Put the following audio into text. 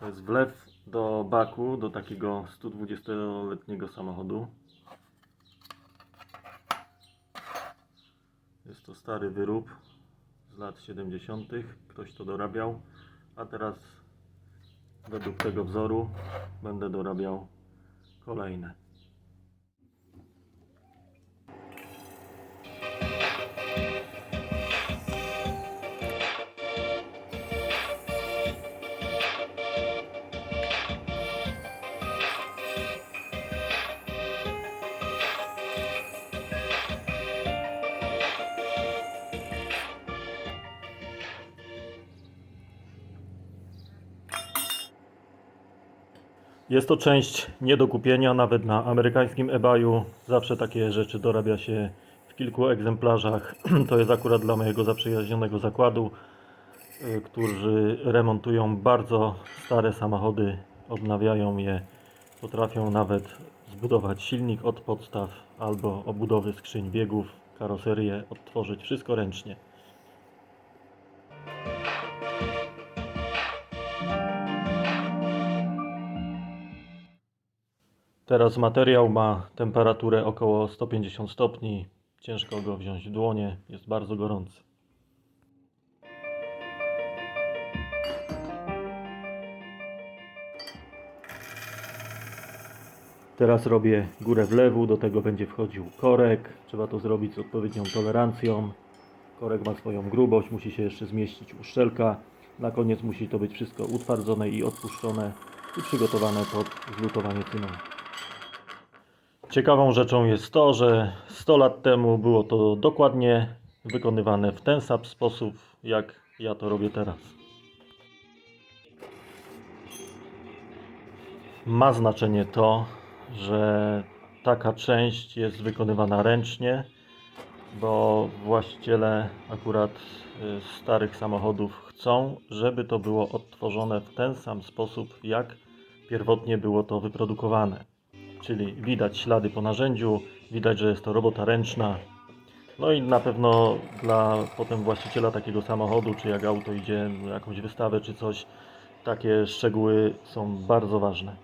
To jest wlew do baku, do takiego 120-letniego samochodu. Jest to stary wyrób z lat 70. Ktoś to dorabiał, a teraz według tego wzoru będę dorabiał kolejne. Jest to część nie do kupienia, nawet na amerykańskim eBayu. Zawsze takie rzeczy dorabia się w kilku egzemplarzach. To jest akurat dla mojego zaprzyjaźnionego zakładu, y, którzy remontują bardzo stare samochody, odnawiają je, potrafią nawet zbudować silnik od podstaw albo obudowy skrzyń biegów, karoserię, odtworzyć wszystko ręcznie. Teraz materiał ma temperaturę około 150 stopni. Ciężko go wziąć w dłonie, jest bardzo gorący. Teraz robię górę wlewu, do tego będzie wchodził korek. Trzeba to zrobić z odpowiednią tolerancją. Korek ma swoją grubość, musi się jeszcze zmieścić uszczelka. Na koniec musi to być wszystko utwardzone i odpuszczone i przygotowane pod zlutowanie cynonu. Ciekawą rzeczą jest to, że 100 lat temu było to dokładnie wykonywane w ten sam sposób, jak ja to robię teraz. Ma znaczenie to, że taka część jest wykonywana ręcznie, bo właściciele akurat y, starych samochodów chcą, żeby to było odtworzone w ten sam sposób, jak pierwotnie było to wyprodukowane czyli widać ślady po narzędziu, widać, że jest to robota ręczna. No i na pewno dla potem właściciela takiego samochodu, czy jak auto idzie jakąś wystawę czy coś, takie szczegóły są bardzo ważne.